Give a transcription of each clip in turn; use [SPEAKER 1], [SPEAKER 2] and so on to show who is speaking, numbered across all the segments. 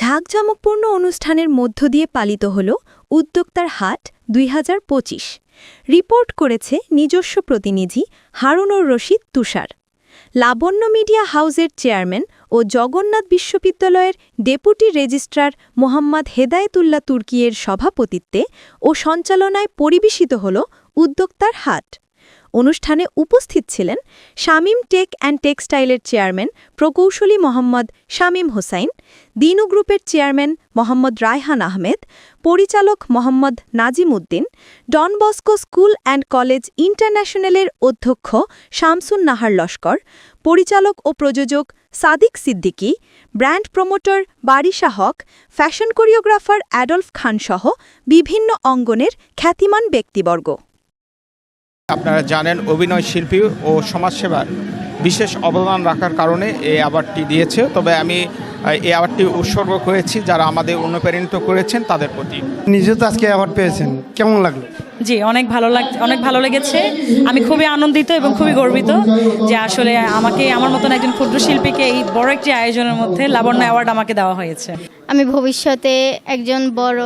[SPEAKER 1] ঝাঁকজমকপূর্ণ অনুষ্ঠানের মধ্য দিয়ে পালিত হল উদ্যোক্তার হাট দুই হাজার পঁচিশ। রিপোর্ট করেছে নিজস্ব প্রতিনিধি হারুনুর রশিদ তুষার। লাবণ্য মিডিয়া হাউসের চেয়ারম্যান ও জগন্নাথ বিশ্ববিদ্যালয়ের ডেপুটি রেজিস্ট্রার মোহাম্মদ হেদায়েতুল্লাহ তুর্কিয়ের সভাপতিত্বে ও সঞ্চালনায় পরিবেশিত হল উদ্যোক্তার হাট। অনুষ্ঠানে উপস্থিত ছিলেন শামীম টেক অ্যান্ড টেক্সটাইলের চেয়ারম্যান প্রকৌশলী মোহাম্মদ শামীম হোসাইন, দিনু গ্রুপের চেয়ারম্যান মোহাম্মদ রায়হান আহমেদ, পরিচালক Mohammad Nazim Uddin, Don Bosco school and college ইন্টারন্যাশনালের অধ্যক্ষ শামসুন নাহার লস্কর, পরিচালক ও প্রযোজক Sadiq Siddiqui, brand promoter Barisha Haque, fashion choreographer Adolf খানসহ বিভিন্ন অঙ্গনের খ্যাতিমান ব্যক্তিবর্গ।
[SPEAKER 2] আপনারা জানেন অভিনয় শিল্পী ও সমাজসেবার বিশেষ অবদান রাখার কারণে এই অ্যাওয়ার্ডটি দিয়েছে। তবে আমি এই অ্যাওয়ার্ডটি উৎসর্গ করেছি যারা আমাদের অনুপ্রাণিত করেছেন তাদের প্রতি।
[SPEAKER 3] নিজে তো আজকে অ্যাওয়ার্ড পেয়েছেন। কেমন লাগল?
[SPEAKER 4] জি অনেক ভালো লাগ অনেক ভালো লেগেছে। আমি খুবই আনন্দিত এবং খুবই গর্বিত যে আসলে আমাকে আমার মতন একজন ক্ষুদ্র শিল্পীকে এই বড় একটি আয়োজনের মধ্যে লাবণ্য অ্যাওয়ার্ড আমাকে দেওয়া হয়েছে।
[SPEAKER 5] আমি ভবিষ্যতে একজন বড়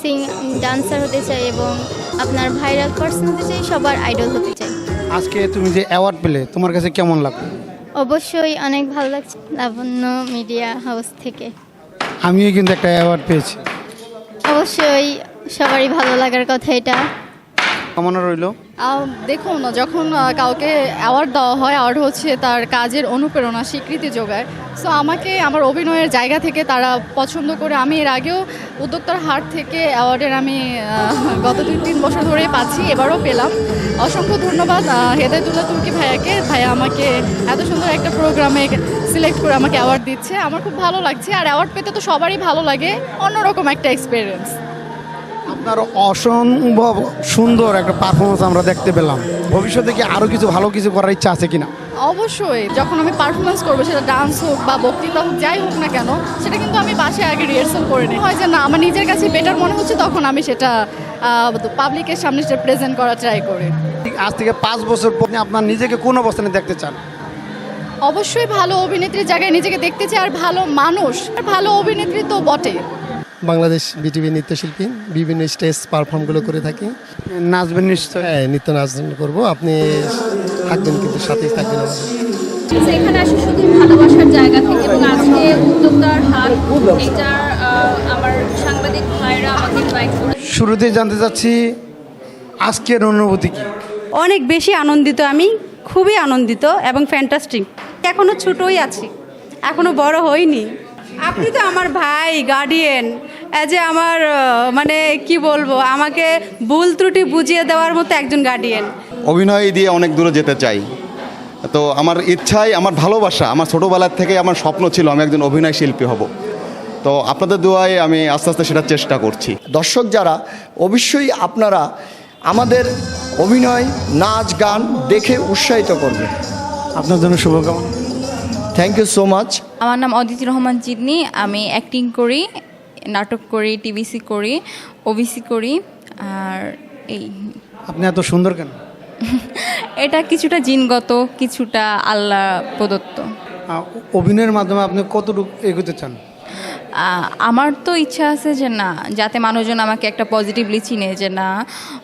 [SPEAKER 5] সিং ডান্সার হতে চাই এবং আপনার ভাইরাল পার্সন হতে চাই সবার আইডল হতে চাই
[SPEAKER 3] আজকে তুমি যে অ্যাওয়ার্ড পেলে তোমার কাছে কেমন লাগল?
[SPEAKER 5] অবশ্যই অনেক ভালো লাগছে লাবণ্য মিডিয়া হাউস থেকে।
[SPEAKER 3] আমিও কিন্তু একটা অ্যাওয়ার্ড পেয়েছি।
[SPEAKER 5] অবশ্যই সবারই ভালো লাগার কথা এটা।
[SPEAKER 3] কেমন রইল।
[SPEAKER 6] দেখুন, যখন কাউকে অ্যাওয়ার্ড দেওয়া হয় অ্যাওয়ার্ড হচ্ছে তার কাজের অনুপ্রেরণা, স্বীকৃতি যোগায়। সো আমাকে, আমার অভিনয়ের জায়গা থেকে তারা পছন্দ করে। আমি এর আগেও উদ্যোক্তার হাট থেকে অ্যাওয়ার্ডের আমি গত দুই, তিন বছর ধরে পাচ্ছি, এবারও পেলাম। অসংখ্য ধন্যবাদ হেদায়তুল্লাহ তুর্কি ভাইয়াকে। ভাইয়া আমাকে এত সুন্দর একটা প্রোগ্রামে সিলেক্ট করে আমাকে অ্যাওয়ার্ড দিচ্ছে। আমার খুব ভালো লাগছে, আর অ্যাওয়ার্ড পেতে তো সবারই ভালো লাগে। অন্যরকম একটা এক্সপিরিয়েন্স
[SPEAKER 3] আপনার অসম্ভব সুন্দর একটা পারফরমেন্স আমরা দেখতে পেলাম। ভবিষ্যতে কি আরও কিছু ভালো কিছু করার ইচ্ছা আছে কিনা?
[SPEAKER 6] অবশ্যই যখন আমি পারফরমেন্স করব সেটা ডান্স হোক বা বক্তৃতা হোক যাই হোক না কেন সেটা কিন্তু আমি বাসায় আগে রিহার্সাল করে নিই। হয় যে না আমার নিজের কাছে বেটার মনে হচ্ছে তখন আমি সেটা পাবলিকের সামনে সেটা প্রেজেন্ট করার ট্রাই করি।
[SPEAKER 3] আজ থেকে পাঁচ বছর পর আপনার নিজেকে কোন অবস্থানে দেখতে চান?
[SPEAKER 6] অবশ্যই ভালো অভিনেত্রীর জায়গায় নিজেকে দেখতে চাই আর ভালো মানুষ আর ভালো অভিনেত্রী তো বটে
[SPEAKER 7] বাংলাদেশ বিটিভি নৃত্যশিল্পী বিভিন্ন স্টেজ পারফর্মগুলো করে থাকি।
[SPEAKER 3] নাচবেন নিশ্চয়
[SPEAKER 7] হ্যাঁ নৃত্য নাচ করব। আপনি থাকবেন কিন্তু সাথেই থাকবেন আমাদের।
[SPEAKER 8] এখানে আসে শুধু ভালোবাসার জায়গা থেকে এবং আজকে উদ্যোক্তার হাত এটার আমার সাংবাদিক ভাইরা আমাকে ইনভাইট করে।
[SPEAKER 3] শুরুতেই জানতে চাচ্ছি আজকের অনুভূতি কি?
[SPEAKER 9] অনেক বেশি আনন্দিত আমি খুবই আনন্দিত এবং ফ্যান্টাস্টিক এখনও ছোটই আছি এখনও বড় হইনি। আপনি তো আমার ভাই গার্ডিয়ান অ্যাজ এ আমার মানে কি বলব আমাকে ভুল ত্রুটি বুঝিয়ে দেওয়ার মতো একজন গার্ডিয়ান
[SPEAKER 10] অভিনয় দিয়ে অনেক দূরে যেতে চাই। তো আমার ইচ্ছাই আমার ভালোবাসা আমার ছোটোবেলার থেকে আমার স্বপ্ন ছিল আমি একজন অভিনয় শিল্পী হব। তো আপনাদের দোয়ায় আমি আস্তে আস্তে সেটা চেষ্টা করছি।
[SPEAKER 11] দর্শক যারা অবশ্যই আপনারা আমাদের অভিনয় নাচ গান দেখে উৎসাহিত করবেন।
[SPEAKER 3] আপনার জন্য শুভকামনা।
[SPEAKER 11] থ্যাংক ইউ সো মাচ
[SPEAKER 8] আমার নাম অদিতি রহমান জিদনি আমি অ্যাক্টিং করি নাটক করি টিভিসি করি ওবিসি করি আর এই।
[SPEAKER 3] আপনি এত সুন্দর কেন?
[SPEAKER 8] এটা কিছুটা জিনগত কিছুটা আল্লাহ প্রদত্ত।
[SPEAKER 3] অভিনয়ের মাধ্যমে আপনি কতটুকু এগোতে চান?
[SPEAKER 8] আমার তো ইচ্ছা আছে যে না যাতে মানুষজন আমাকে একটা পজিটিভলি চিনে যে না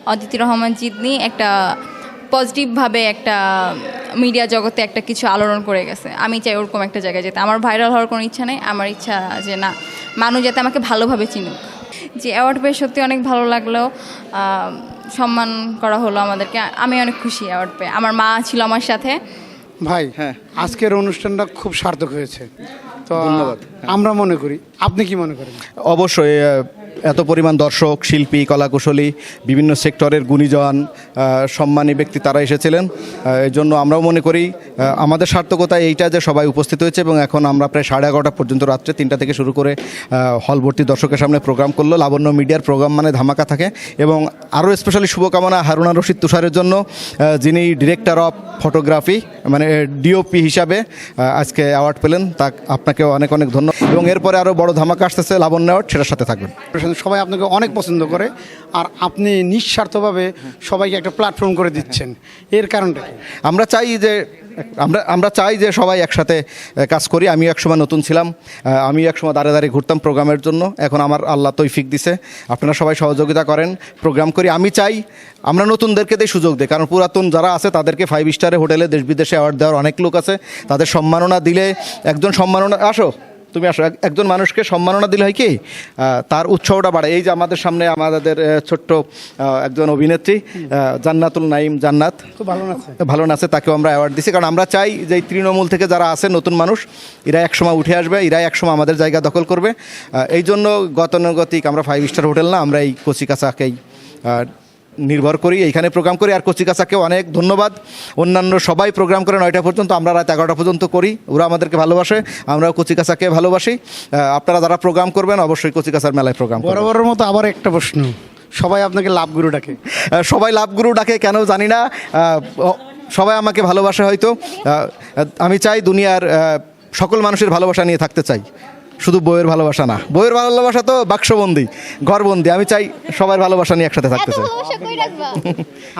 [SPEAKER 8] অদিতি রহমান জিদনি একটা পজিটিভভাবে একটা মিডিয়া জগতে একটা কিছু আলোড়ন করে গেছে। আমি চাই ওরকম একটা জায়গায় যেতে। আমার ভাইরাল হওয়ার কোনো ইচ্ছা নেই। আমার ইচ্ছা যে না মানুষ যাতে আমাকে ভালোভাবে চিনুক। যে অ্যাওয়ার্ড পেয়ে সত্যি অনেক ভালো লাগল। সম্মান করা হলো আমাদেরকে। আমি অনেক খুশি অ্যাওয়ার্ড পেয়ে। আমার মা ছিল আমার সাথে।
[SPEAKER 3] ভাই
[SPEAKER 10] হ্যাঁ।
[SPEAKER 3] আজকের অনুষ্ঠানটা খুব সার্থক হয়েছে। তো
[SPEAKER 10] ধন্যবাদ।
[SPEAKER 3] আমরা মনে করি। আপনি কি মনে করেন?
[SPEAKER 10] অবশ্যই এত পরিমাণ দর্শক, শিল্পী, কলাকুশলী, বিভিন্ন সেক্টরের গুণীজন সম্মানী ব্যক্তি তারা এসেছিলেন। এই জন্য আমরাও মনে করি আমাদের সার্থকতা এইটা যে সবাই উপস্থিত হয়েছে এবং এখন আমরা প্রায় সাড়ে এগারোটা পর্যন্ত রাত্রে তিনটা থেকে শুরু করে হল ভর্তি দর্শকের সামনে প্রোগ্রাম করল। লাবণ্য মিডিয়ার প্রোগ্রাম মানে ধামাকা থাকে এবং আরও স্পেশালি শুভকামনা হারুনা রশিদ তুষারের জন্য যিনি ডিরেক্টর অফ ফটোগ্রাফি মানে ডিওপি হিসাবে আজকে অ্যাওয়ার্ড পেলেন। তা আপনাকেও অনেক অনেক ধন্যবাদ। এবং এরপরে আরও বড় ধামাকা আসতেছে লাবণ্য অ্যাওয়ার্ড সেটার সাথে থাকবেন।
[SPEAKER 3] সবাই আপনাকে অনেক পছন্দ করে আর আপনি নিঃস্বার্থভাবে সবাইকে একটা প্ল্যাটফর্ম করে দিচ্ছেন। এর কারণটা
[SPEAKER 10] আমরা চাই যে, আমরা আমরা চাই যে সবাই একসাথে কাজ করি। আমি একসময় নতুন ছিলাম আমি একসময় দাঁড়ে দাঁড়িয়ে ঘুরতাম প্রোগ্রামের জন্য। এখন আমার আল্লাহ তৈফিক দিছে। আপনারা সবাই সহযোগিতা করেন, প্রোগ্রাম করি। আমি চাই আমরা নতুনদেরকে দিয়ে সুযোগ দিই। কারণ পুরাতন যারা আছে, তাদেরকে ফাইভ স্টারে হোটেলে দেশ বিদেশে অ্যাওয়ার্ড দেওয়ার অনেক লোক আছে। তাদের সম্মাননা দিলে একজন সম্মাননা, আসো। তুমি আসো একজন মানুষকে সম্মাননা দিলে হয় কি? তার উৎসাহটা বাড়ে। এই যে আমাদের সামনে আমাদের ছোট্ট একজন অভিনেত্রী জান্নাতুল নাইম জান্নাত।
[SPEAKER 3] খুব ভালো আছে
[SPEAKER 10] ভালো নাচে তাকেও আমরা অ্যাওয়ার্ড দিছি। কারণ আমরা চাই যে এই তৃণমূল থেকে যারা আছে নতুন মানুষ এরা একসময় উঠে আসবে এরা একসময় আমাদের জায়গা দখল করবে। এই জন্য গতানুগতিক আমরা ফাইভ স্টার হোটেল না আমরা এই কচিকাচাকেই নির্ভর করি এইখানে প্রোগ্রাম করি। আর কচিকাচাকেও অনেক ধন্যবাদ। অন্যান্য সবাই প্রোগ্রাম করে নয়টা পর্যন্ত আমরা রাত এগারোটা পর্যন্ত করি। ওরা আমাদেরকে ভালোবাসে আমরাও কচিকাচাকে ভালোবাসি। আপনারা যারা প্রোগ্রাম করবেন অবশ্যই কচিকাচার মেলায় প্রোগ্রাম
[SPEAKER 3] বরাবরের মতো আবার একটা প্রশ্ন। সবাই আপনাকে লাভ গুরু ডাকে।
[SPEAKER 10] সবাই লাভগুরু ডাকে কেন জানি না। সবাই আমাকে ভালোবাসে হয়তো। আমি চাই দুনিয়ার সকল মানুষের ভালোবাসা নিয়ে থাকতে চাই। শুধু বইয়ের ভালোবাসা না। বইয়ের ভালোবাসা তো বাক্সবন্দি ঘরবন্দি। আমি চাই সবার ভালোবাসা নিয়ে একসাথে থাকতে চাই।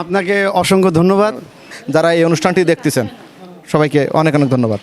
[SPEAKER 3] আপনাকে অসংখ্য ধন্যবাদ।
[SPEAKER 10] যারা এই অনুষ্ঠানটি দেখতেছেন সবাইকে অনেক অনেক ধন্যবাদ।